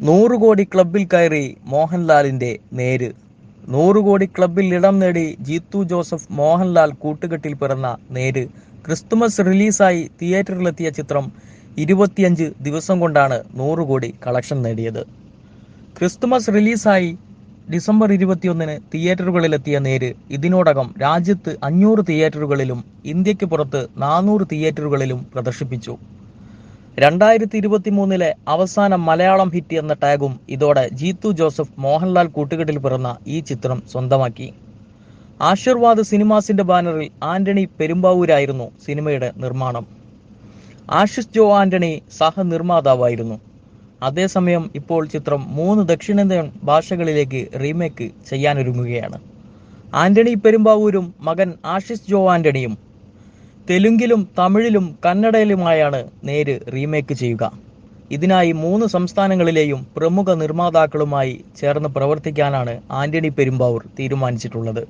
നൂറ് കോടി ക്ലബിൽ കയറി മോഹൻലാലിന്റെ നേര്. നൂറ് കോടി ക്ലബിൽ ഇടം നേടി ജീത്തു ജോസഫ് മോഹൻലാൽ കൂട്ടുകെട്ടിൽ പിറന്ന നേര്. ക്രിസ്തുമസ് റിലീസായി തിയേറ്ററിലെത്തിയ ചിത്രം ഇരുപത്തിയഞ്ച് ദിവസം കൊണ്ടാണ് നൂറ് കോടി കളക്ഷൻ നേടിയത്. ക്രിസ്തുമസ് റിലീസായി ഡിസംബർ ഇരുപത്തിയൊന്നിന് തിയേറ്ററുകളിലെത്തിയ നേര്. ഇതിനോടകം രാജ്യത്ത് അഞ്ഞൂറ് തിയേറ്ററുകളിലും ഇന്ത്യയ്ക്ക് പുറത്ത് നാനൂറ് തിയേറ്ററുകളിലും പ്രദർശിപ്പിച്ചു. രണ്ടായിരത്തി ഇരുപത്തി മൂന്നിലെ അവസാന മലയാളം ഹിറ്റ് എന്ന ടാഗും ഇതോടെ ജീത്തു ജോസഫ് മോഹൻലാൽ കൂട്ടുകെട്ടിൽ പിറന്ന ഈ ചിത്രം സ്വന്തമാക്കി. ആശീർവാദ് സിനിമാസിന്റെ ബാനറിൽ ആന്റണി പെരുമ്പാവൂരായിരുന്നു സിനിമയുടെ നിർമ്മാണം. ആഷിഷ് ജോ ആന്റണി സഹനിർമ്മാതാവായിരുന്നു. അതേസമയം ഇപ്പോൾ ചിത്രം മൂന്ന് ദക്ഷിണേന്ത്യൻ ഭാഷകളിലേക്ക് റീമേക്ക് ചെയ്യാനൊരുങ്ങുകയാണ്. ആന്റണി പെരുമ്പാവൂരും മകൻ ആഷിഷ് ജോ ആന്റണിയും തെലുങ്കിലും തമിഴിലും കന്നഡയിലുമായാണ് നേര് റീമേക്ക് ചെയ്യുക. ഇതിനായി മൂന്ന് സംസ്ഥാനങ്ങളിലെയും പ്രമുഖ നിർമ്മാതാക്കളുമായി ചേർന്ന് പ്രവർത്തിക്കാനാണ് ആന്റണി പെരുമ്പാവൂർ തീരുമാനിച്ചിട്ടുള്ളത്.